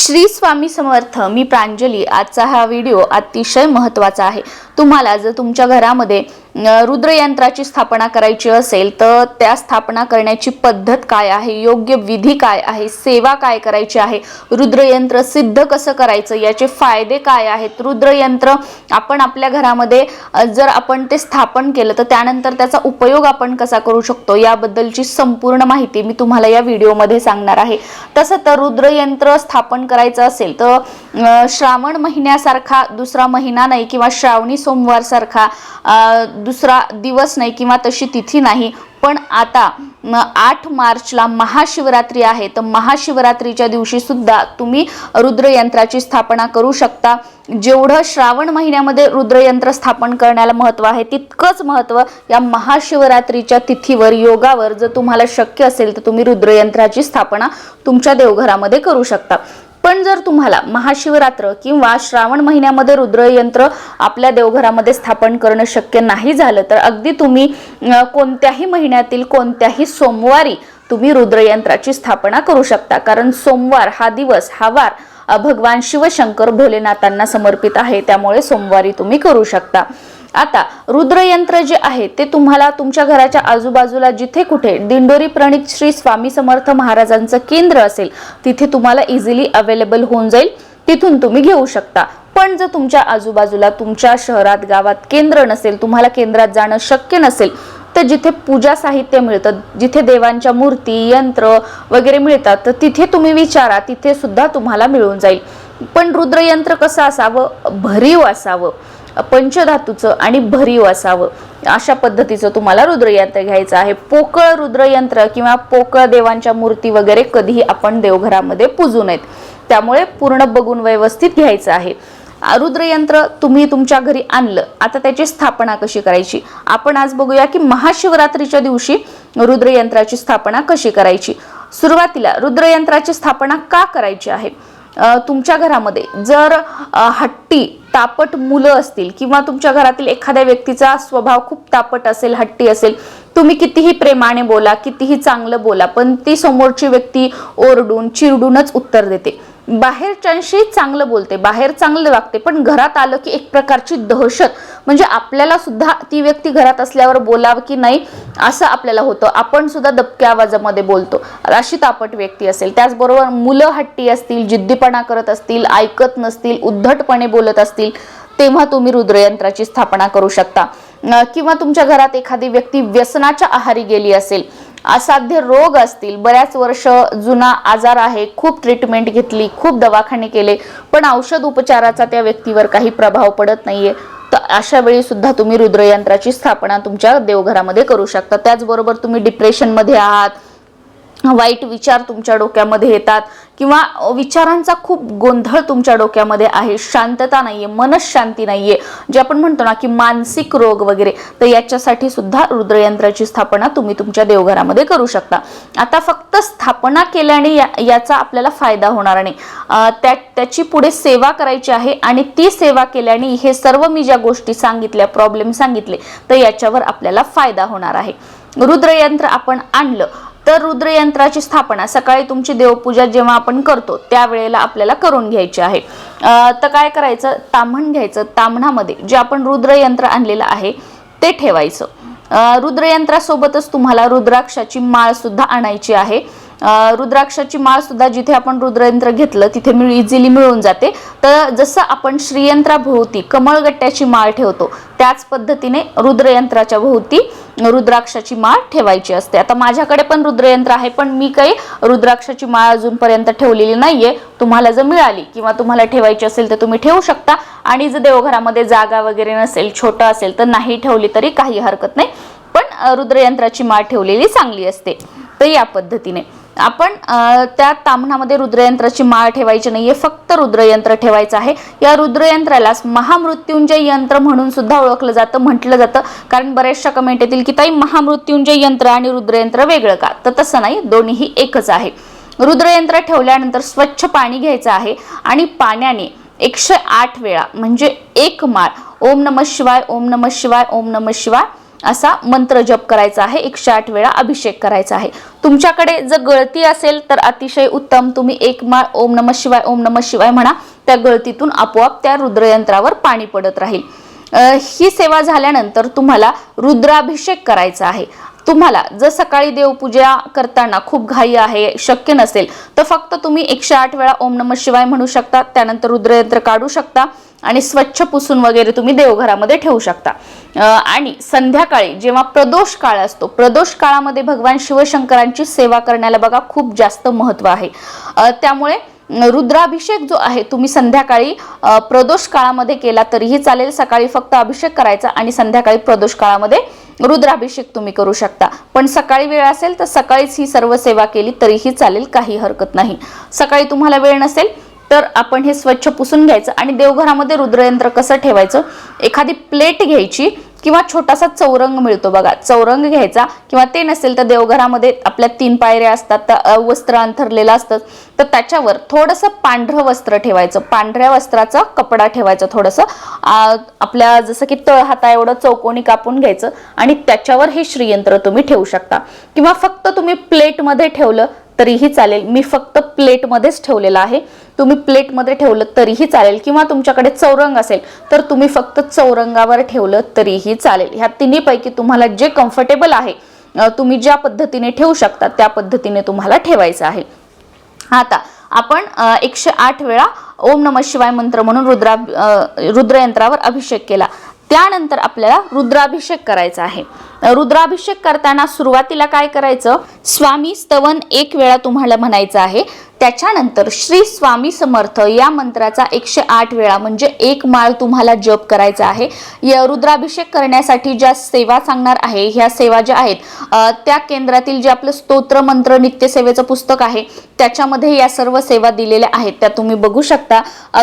श्री स्वामी समर्थ मी प्रांजली. आजचा हा व्हिडिओ अतिशय महत्त्वाचा आहे. तुम्हाला जर तुमच्या घरामध्ये रुद्रयंत्राची स्थापना करायची असेल तर त्या स्थापना करण्याची पद्धत काय आहे? योग्य विधी काय आहे? सेवा काय करायची आहे? रुद्रयंत्र सिद्ध कसं करायचं? याचे फायदे काय आहेत? रुद्रयंत्र आपण आपल्या घरामध्ये जर आपण ते स्थापन केलं तर त्यानंतर त्याचा उपयोग आपण कसा करू शकतो? याबद्दलची संपूर्ण माहिती मी तुम्हाला या व्हिडिओमध्ये सांगणार आहे. तसं तर रुद्रयंत्र स्थापन करायचं असेल तर श्रावण महिन्यासारखा दुसरा महिना नाही किंवा श्रावणी सोमवारसारखा दुसरा दिवस नाही किंवा तशी तिथी नाही. पण आता आठ मार्चला महाशिवरात्री आहे. तर महाशिवरात्रीच्या दिवशी सुद्धा तुम्ही रुद्रयंत्राची स्थापना करू शकता. जेवढं श्रावण महिन्यामध्ये रुद्रयंत्र स्थापन करण्याला महत्त्व आहे तितकंच महत्त्व या महाशिवरात्रीच्या तिथीवर योगावर जर तुम्हाला शक्य असेल तर तुम्ही रुद्रयंत्राची स्थापना तुमच्या देवघरामध्ये करू शकता. पण जर तुम्हाला महाशिवरात्र किंवा श्रावण महिन्यामध्ये रुद्रयंत्र आपल्या देवघरामध्ये स्थापन करणं शक्य नाही झालं तर अगदी तुम्ही कोणत्याही महिन्यातील कोणत्याही सोमवारी तुम्ही रुद्रयंत्राची स्थापना करू शकता. कारण सोमवार हा दिवस हा वार भगवान शिवशंकर भोलेनाथांना समर्पित आहे. त्यामुळे सोमवारी तुम्ही करू शकता. आता रुद्रयंत्र जे आहे ते तुम्हाला तुमच्या घराच्या आजूबाजूला जिथे कुठे दिंडोरी प्रणित श्री स्वामी समर्थ महाराजांचं केंद्र असेल तिथे तुम्हाला इझिली अवेलेबल होऊन जाईल. तिथून तुम्ही घेऊ शकता. पण जर तुमच्या आजूबाजूला तुमच्या शहरात गावात केंद्र नसेल तुम्हाला केंद्रात जाणं शक्य नसेल तर जिथे पूजा साहित्य मिळतं जिथे देवांच्या मूर्ती यंत्र वगैरे मिळतात तर तिथे तुम्ही विचारा तिथे सुद्धा तुम्हाला मिळून जाईल. पण रुद्रयंत्र कसं असावं? भरीव असावं. पंचधातूचं आणि भरीव असावं. अशा पद्धतीचं तुम्हाला रुद्रयंत्र घ्यायचं आहे. पोकळ रुद्रयंत्र किंवा पोकळ देवांच्या मूर्ती वगैरे कधीही आपण देवघरामध्ये पूजू नयेत. त्यामुळे पूर्ण बघून व्यवस्थित घ्यायचं आहे. रुद्रयंत्र तुम्ही तुमच्या घरी आणलं. आता त्याची स्थापना कशी करायची? आपण आज बघूया की महाशिवरात्रीच्या दिवशी रुद्रयंत्राची स्थापना कशी करायची? सुरुवातीला रुद्रयंत्राची स्थापना का करायची आहे? तुमच्या घरामध्ये जर हट्टी तापट मुलं असतील किंवा तुमच्या घरातील एखाद्या व्यक्तीचा स्वभाव खूप तापट असेल हट्टी असेल तुम्ही कितीही प्रेमाने बोला कितीही चांगलं बोला पण ती समोरची व्यक्ती ओरडून चिरडूनच उत्तर देते. बाहेरच्यांशी चांगलं बोलते बाहेर चांगलं वागते पण घरात आलं की एक प्रकारची दहशत. म्हणजे आपल्याला सुद्धा ती व्यक्ती घरात असल्यावर बोलावं की नाही असं आपल्याला होतं. आपण सुद्धा दबक्या आवाजामध्ये बोलतो. अशी तापट व्यक्ती असेल. त्याचबरोबर मुलं हट्टी असतील जिद्दीपणा करत असतील ऐकत नसतील उद्धटपणे बोलत असतील तेव्हा तुम्ही हृदयंत्राची स्थापना करू शकता. किंवा तुमच्या घरात एखादी व्यक्ती व्यसनाच्या आहारी गेली असेल असाध्य रोग असतील. बऱ्याच वर्ष जुना आजार आहे. खूप ट्रीटमेंट घेतली खूप दवाखाने केले पण औषध उपचाराचा त्या व्यक्तीवर काही प्रभाव पडत नाहीये. तर अशा वेळी सुद्धा तुम्ही रुद्रयंत्राची स्थापना तुमच्या देवघरामध्ये करू शकता. त्याचबरोबर तुम्ही डिप्रेशनमध्ये आहात. वाईट विचार तुमच्या डोक्यामध्ये येतात. किंवा विचारांचा खूप गोंधळ तुमच्या डोक्यामध्ये आहे. शांतता नाहीये मनशांती नाहीये. जे आपण म्हणतो ना की मानसिक रोग वगैरे तर याच्यासाठी सुद्धा रुद्रयंत्राची स्थापना तुम्ही तुमच्या देवघरामध्ये करू शकता. आता फक्त स्थापना केल्याने या- याचा आपल्याला फायदा होणार नाही. त्या त्याची पुढे सेवा करायची आहे आणि ती सेवा केल्याने हे सर्व मी ज्या गोष्टी सांगितल्या प्रॉब्लेम सांगितले तर याच्यावर आपल्याला फायदा होणार आहे. रुद्रयंत्र आपण आणलं तर रुद्रयंत्राची स्थापना सकाळी तुमची देवपूजा जेव्हा आपण करतो त्यावेळेला आपल्याला करून घ्यायची आहे. तर काय करायचं? ताम्हण घ्यायचं. ताम्हणामध्ये जे आपण रुद्रयंत्र आणलेलं आहे ते ठेवायचं. रुद्रयंत्रासोबतच तुम्हाला रुद्राक्षाची माळ सुद्धा आणायची आहे. रुद्राक्षाची माळ सुद्धा जिथे आपण रुद्रयंत्र घेतलं तिथे मिळ इझिली मिळून जाते. तर जसं आपण श्रीयंत्राभोवती कमळगट्ट्याची माळ ठेवतो त्याच पद्धतीने रुद्रयंत्राच्या भोवती रुद्राक्षाची माळ ठेवायची असते. आता माझ्याकडे पण रुद्रयंत्र आहे पण मी काही रुद्राक्षाची माळ अजूनपर्यंत ठेवलेली नाहीये. तुम्हाला जर मिळाली किंवा तुम्हाला ठेवायची असेल तर तुम्ही ठेवू शकता. आणि जर देवघरामध्ये जागा वगैरे नसेल छोटं असेल तर नाही ठेवली तरी काही हरकत नाही. पण रुद्रयंत्राची माळ ठेवलेली चांगली असते. तर या पद्धतीने. आपण त्या ताम्हणामध्ये रुद्रयंत्राची माळ ठेवायची नाहीये फक्त रुद्रयंत्र ठेवायचं आहे. या रुद्रयंत्रालाच महामृत्युंजय यंत्र म्हणून सुद्धा ओळखलं जातं म्हटलं जातं. कारण बऱ्याचशा कमेंट येतील की ताई महामृत्युंजय यंत्र आणि रुद्रयंत्र वेगळं का? तर तसं नाही दोन्हीही एकच आहे. रुद्रयंत्र ठेवल्यानंतर स्वच्छ पाणी घ्यायचं आहे आणि पाण्याने एकशे आठ वेळा म्हणजे एक माळ ओम नम शिवाय ओम नम शिवाय ओम नम शिवाय असा मंत्र जप करायचा आहे एकशे आठ वेळा अभिषेक करायचा आहे. तुमच्याकडे जर गळती असेल तर अतिशय उत्तम तुम्ही एक माळ ओम नम शिवाय ओम नम शिवाय म्हणा त्या गळतीतून आपोआप त्या रुद्रयंत्रावर पाणी पडत राहील. ही सेवा झाल्यानंतर तुम्हाला रुद्राभिषेक करायचा आहे. तुम्हाला जर सकाळी देवपूजा करताना खूप घाई आहे शक्य नसेल तर फक्त तुम्ही एकशे आठ वेळा ओम नम शिवाय म्हणू शकता त्यानंतर रुद्रयंत्र काढू शकता आणि स्वच्छ पुसून वगैरे तुम्ही देवघरामध्ये ठेवू शकता. आणि संध्याकाळी जेव्हा प्रदोष काळ असतो प्रदोष काळामध्ये भगवान शिवशंकरांची सेवा करण्याला बघा खूप जास्त महत्त्व आहे. त्यामुळे रुद्राभिषेक जो आहे तुम्ही संध्याकाळी प्रदोष काळामध्ये केला तरीही चालेल. सकाळी फक्त अभिषेक करायचा आणि संध्याकाळी प्रदोष काळामध्ये रुद्राभिषेक तुम्ही करू शकता. पण सकाळी वेळ असेल तर सकाळीच ही सर्व सेवा केली तरीही चालेल. काही हरकत नाही. सकाळी तुम्हाला वेळ नसेल तर आपण हे स्वच्छ पुसून घ्यायचं आणि देवघरामध्ये रुद्रयंत्र कसं ठेवायचं? एखादी प्लेट घ्यायची किंवा छोटासा चौरंग मिळतो बघा. चौरंग घ्यायचा किंवा ते नसेल तर देवघरामध्ये आपल्या तीन पायऱ्या असतात तर वस्त्र अंथरलेलं असतं. तर त्याच्यावर थोडंसं पांढरं वस्त्र ठेवायचं. पांढऱ्या वस्त्राचा कपडा ठेवायचा थोडंसं. आपल्या जसं की तळ हाता एवढं चौकोनी कापून घ्यायचं आणि त्याच्यावर हे श्रीयंत्र तुम्ही ठेवू शकता. किंवा फक्त तुम्ही प्लेटमध्ये ठेवलं तरीही चालेल. मी फक्त प्लेटमध्येच ठेवलेलं आहे. तुम्ही प्लेटमध्ये ठेवलं तरीही चालेल किंवा तुमच्याकडे चौरंग असेल तर तुम्ही फक्त चौरंगावर ठेवलं तरीही चालेल. ह्या तिन्हीपैकी तुम्हाला जे कम्फर्टेबल आहे तुम्ही ज्या पद्धतीने ठेवू शकता त्या पद्धतीने तुम्हाला ठेवायचं आहे. आता आपण एकशे आठ वेळा ओम नम शिवाय मंत्र म्हणून रुद्रा रुद्रयंत्रावर अभिषेक केला. त्यानंतर आपल्याला रुद्राभिषेक करायचा आहे. रुद्राभिषेक करताना सुरुवातीला काय करायचं? स्वामी स्तवन एक वेळा तुम्हाला म्हणायचं आहे. त्याच्यानंतर श्री स्वामी समर्थ या मंत्राचा एकशे आठ वेळा म्हणजे एक माळ तुम्हाला जप करायचा आहे. या रुद्राभिषेक करण्यासाठी ज्या सेवा सांगणार आहे ह्या सेवा ज्या आहेत त्या केंद्रातील जे आपलं स्तोत्र मंत्र नित्यसेवेचं पुस्तक आहे त्याच्यामध्ये या सर्व सेवा दिलेल्या आहेत. त्या तुम्ही बघू शकता.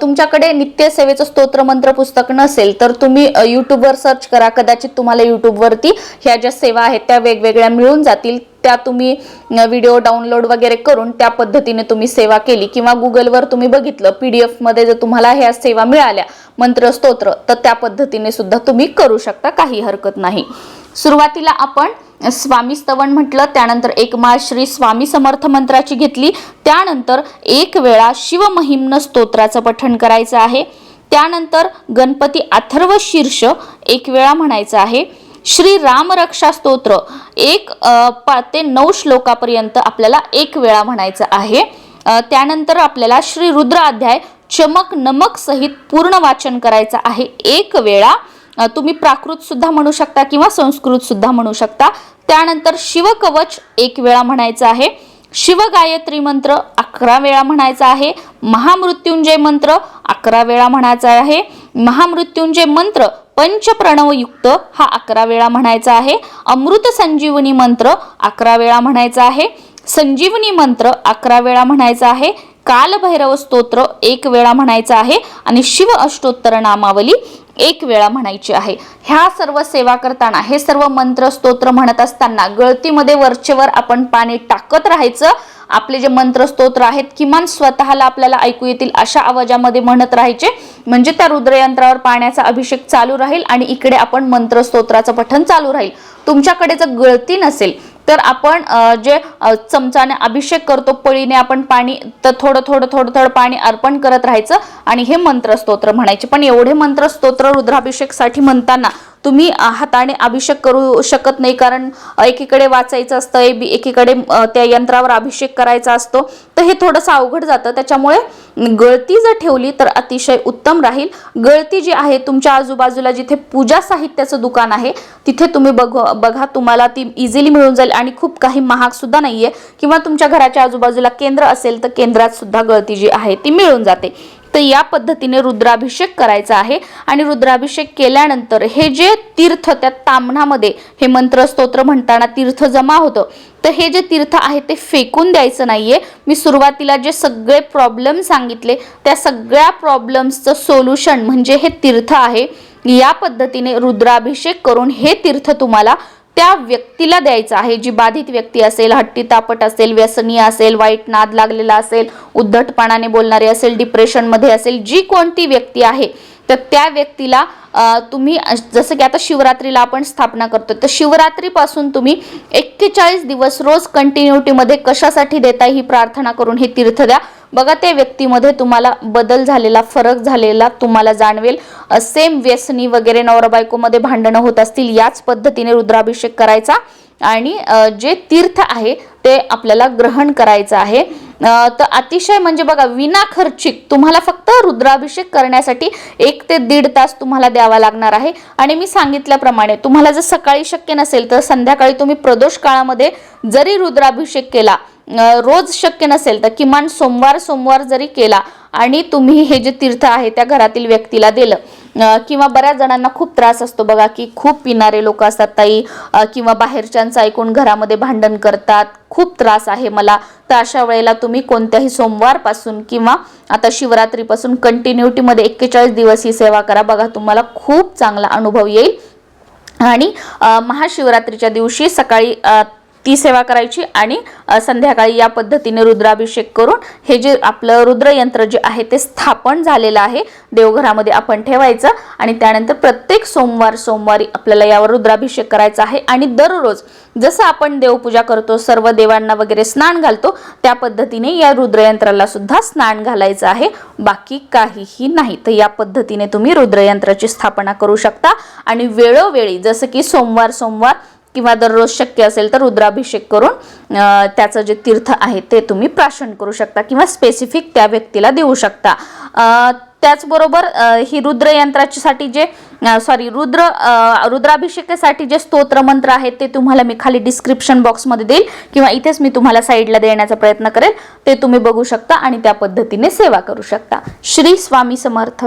तुमच्याकडे नित्यसेवेचं स्तोत्र मंत्र पुस्तक नसेल तर तुम्ही यूट्यूबवर सर्च करा. कदाचित तुम्हाला यूट्यूबवरती ह्या ज्या सेवा आहेत त्या वेगवेगळ्या मिळून जातील त्या तुम्ही व्हिडिओ डाउनलोड वगैरे करून त्या पद्धतीने तुम्ही सेवा केली. किंवा गुगलवर तुम्ही बघितलं पी डी एफमध्ये जर तुम्हाला ह्या सेवा मिळाल्या मंत्र स्तोत्र तर त्या पद्धतीने सुद्धा तुम्ही करू शकता काही हरकत नाही. सुरुवातीला आपण स्वामी स्तवन म्हटलं त्यानंतर एक माळ श्री स्वामी समर्थ मंत्राची घेतली त्यानंतर एक वेळा शिवमहिम्न स्तोत्राचं पठण करायचं आहे त्यानंतर गणपती अथर्व शीर्ष एक वेळा म्हणायचं आहे श्री रामरक्षा स्तोत्र. एक ते नऊ श्लोकापर्यंत आपल्याला एक वेळा म्हणायचं आहे. त्यानंतर आपल्याला श्री रुद्र अध्याय चमक नमक सहित पूर्ण वाचन करायचं आहे. एक वेळा तुम्ही प्राकृत सुद्धा म्हणू शकता किंवा संस्कृत सुद्धा म्हणू शकता. त्यानंतर शिवकवच एक वेळा म्हणायचं आहे. शिवगायत्री मंत्र अकरा वेळा म्हणायचा आहे. महामृत्युंजय मंत्र अकरा वेळा म्हणायचा आहे. महामृत्युंजय मंत्र पंचप्रणवयुक्त हा अकरा वेळा म्हणायचा आहे. अमृत संजीवनी मंत्र अकरा वेळा म्हणायचा आहे. संजीवनी मंत्र अकरा वेळा म्हणायचा आहे. कालभैरव स्तोत्र एक वेळा म्हणायचा आहे. आणि शिव अष्टोत्तर नामावली एक वेळा म्हणायची आहे. ह्या सर्व सेवा करताना हे सर्व मंत्र स्तोत्र म्हणत असताना गळतीमध्ये वरचेवर आपण पाणी टाकत राहायचं. आपले जे मंत्र स्तोत्र आहेत किमान स्वतःला आपल्याला ऐकू येतील अशा आवाजामध्ये म्हणत राहायचे. म्हणजे त्या रुद्रयंत्रावर पाण्याचा अभिषेक चालू राहील आणि इकडे आपण मंत्र स्तोत्राचं पठण चालू राहील. तुमच्याकडे जर गळती नसेल तर आपण जे चमचाने अभिषेक करतो पळीने आपण पाणी तर थोडं थोडं थोडं थोडं पाणी अर्पण करत राहायचं आणि हे मंत्रस्तोत्र म्हणायचे. पण एवढे मंत्रस्तोत्र रुद्राभिषेकसाठी म्हणताना तुम्ही हाताने अभिषेक करू शकत नाही कारण एकीकडे वाचायचं असतं ए- बी- एकीकडे त्या यंत्रावर अभिषेक करायचा असतो. तर हे थोडंसं अवघड जातं. त्याच्यामुळे गळती जर ठेवली तर अतिशय उत्तम राहील. गळती जी आहे तुमच्या आजूबाजूला जिथे पूजा साहित्याचं दुकान आहे तिथे तुम्ही बघ बघा तुम्हाला ती इझिली मिळून जाईल आणि खूप काही महाग सुद्धा नाहीये. किंवा तुमच्या घराच्या आजूबाजूला केंद्र असेल तर केंद्रात सुद्धा गळती जी आहे ती मिळून जाते. तर या पद्धतीने रुद्राभिषेक करायचा आहे. आणि रुद्राभिषेक केल्यानंतर हे जे तीर्थ त्या तांबणामध्ये हे मंत्र स्तोत्र म्हणताना तीर्थ जमा होतं. तर हे जे तीर्थ आहे ते फेकून द्यायचं नाहीये. मी सुरुवातीला जे सगळे प्रॉब्लेम सांगितले त्या सगळ्या प्रॉब्लेम्सचं सोल्युशन म्हणजे हे तीर्थ आहे. या पद्धतीने रुद्राभिषेक करून हे तीर्थ तुम्हाला त्या व्यक्तीला द्यायचं आहे. जी बाधित व्यक्ती असेल हट्टी तापट असेल व्यसनी असेल वाईट नाद लागलेला असेल उद्धटपणाने बोलणारी असेल डिप्रेशनमध्ये असेल जी कोणती व्यक्ती आहे तर त्या व्यक्तीला तुम्ही जसं की आता शिवरात्रीला आपण स्थापना करतो तर शिवरात्रीपासून तुम्ही एक्केचाळीस दिवस रोज कंटिन्युटीमध्ये कशासाठी देताय ही प्रार्थना करून हे तीर्थ द्या. बघा त्या व्यक्तीमध्ये तुम्हाला बदल झालेला फरक झालेला तुम्हाला जाणवेल. सेम व्यसनी वगैरे नवरा बायकोमध्ये भांडणं होत असतील याच पद्धतीने रुद्राभिषेक करायचा आणि जे तीर्थ आहे ते आपल्याला ग्रहण करायचं आहे. तर अतिशय म्हणजे बघा विना खर्चिक तुम्हाला फक्त रुद्राभिषेक करण्यासाठी एक ते दीड तास तुम्हाला द्यावा लागणार आहे. आणि मी सांगितल्याप्रमाणे तुम्हाला जर सकाळी शक्य नसेल तर संध्याकाळी तुम्ही प्रदोष काळामध्ये जरी रुद्राभिषेक केला रोज शक्य नसेल तर किमान सोमवार सोमवार जरी केला आणि तुम्ही हे जे तीर्थ आहे त्या घरातील व्यक्तीला दिलं किंवा बऱ्याच जणांना खूप त्रास असतो बघा की खूप पिणारे लोक असतात ताई किंवा बाहेरच्यांचं ऐकून घरामध्ये भांडण करतात खूप त्रास आहे मला. तर अशा वेळेला तुम्ही कोणत्याही सोमवारपासून किंवा आता शिवरात्रीपासून कंटिन्युटीमध्ये एक्केचाळीस दिवस ही सेवा करा. बघा तुम्हाला खूप चांगला अनुभव येईल. आणि महाशिवरात्रीच्या दिवशी सकाळी ती सेवा करायची आणि संध्याकाळी या पद्धतीने रुद्राभिषेक करून हे जे आपलं रुद्रयंत्र जे आहे ते स्थापन झालेलं आहे देवघरामध्ये आपण ठेवायचं आणि त्यानंतर प्रत्येक सोमवार सोमवारी आपल्याला यावर रुद्राभिषेक करायचा आहे आणि दररोज जसं आपण देवपूजा करतो सर्व देवांना वगैरे स्नान घालतो त्या पद्धतीने या रुद्रयंत्राला सुद्धा स्नान घालायचं आहे. बाकी काहीही नाही. तर या पद्धतीने तुम्ही रुद्रयंत्राची स्थापना करू शकता आणि वेळोवेळी जसं की सोमवार सोमवार किंवा दररोज शक्य असेल तर रुद्राभिषेक करून त्याचं जे तीर्थ आहे ते तुम्ही प्राशन करू शकता किंवा स्पेसिफिक त्या व्यक्तीला देऊ शकता. त्याचबरोबर ही रुद्र यंत्राच्यासाठी जे सॉरी रुद्र रुद्राभिषेकासाठी जे स्तोत्र मंत्र आहेत ते तुम्हाला मी खाली डिस्क्रिप्शन बॉक्समध्ये देईल किंवा इथेच मी तुम्हाला साईडला देण्याचा प्रयत्न करेल. ते तुम्ही बघू शकता आणि त्या पद्धतीने सेवा करू शकता. श्री स्वामी समर्थ.